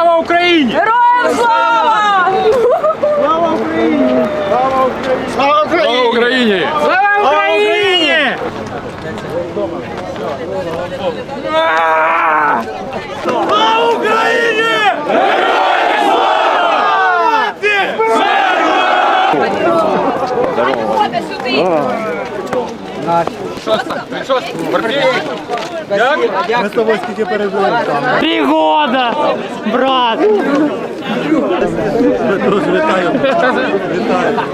Україні! Героям слава! Слава Україні! Слава Україні! Слава Україні! Слава Україні! Слава Україні! Ходить сюди! Ми з тобою скільки пережили там. Три года, брат. Дуже вітаю. Вітаю.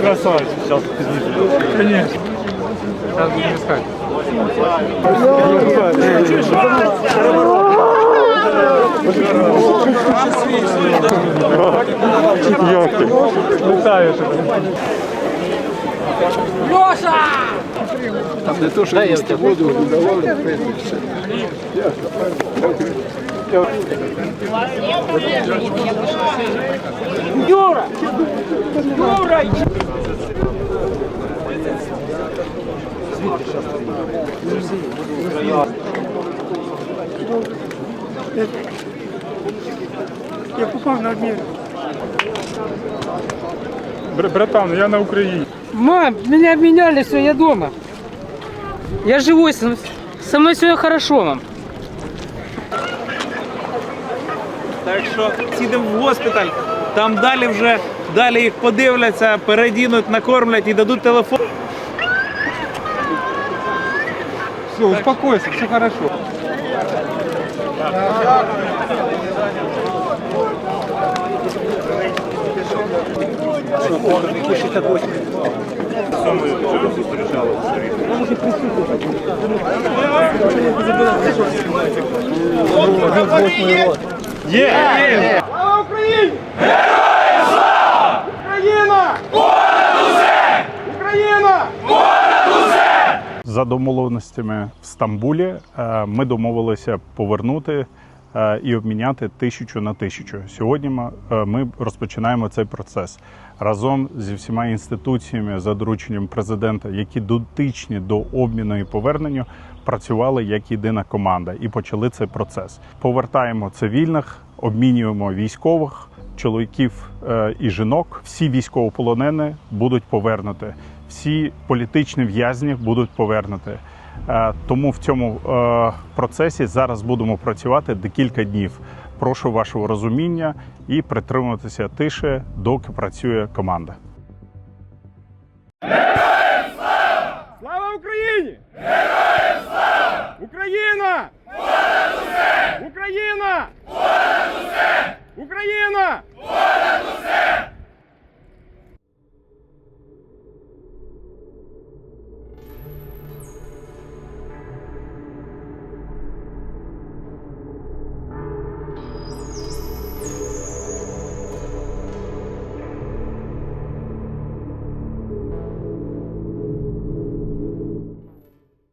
Красавец, сейчас пізніше. Конечно. Сейчас будем искать. Як ти? Вітаю тебе. Юра! Юра! Я попав на обмін. Братан, я на Україні. Мам, меня обменяли, все, я дома. Я живой, со со мной все хорошо, мам. Так що сідемо в госпіталь, там далі вже далі їх подивляться, передінуть, накормлять і дадуть телефон. Все, успокойся, все хорошо. Слава Україні! Героям слава! Україна! Понад усе! Україна! За домовленостями в Стамбулі е, ми домовилися повернути і обміняти тисячу на тисячу. Сьогодні ми- е, розпочинаємо цей процес разом зі всіма інституціями за дорученням президента, які дотичні до обміну і повернення, працювали як єдина команда і почали цей процес. Повертаємо цивільних, обмінюємо військових. Чоловіків е, і жінок, всі військовополонені будуть повернуті, всі політичні в'язні будуть повернуті. Е, Тому в цьому е, процесі зараз будемо працювати декілька днів. Прошу вашого розуміння і притримуватися тиші, доки працює команда. Слава Україні! Героям слава! Україна! Понад усе! Україна! Понад усе! Україна! Понад усе!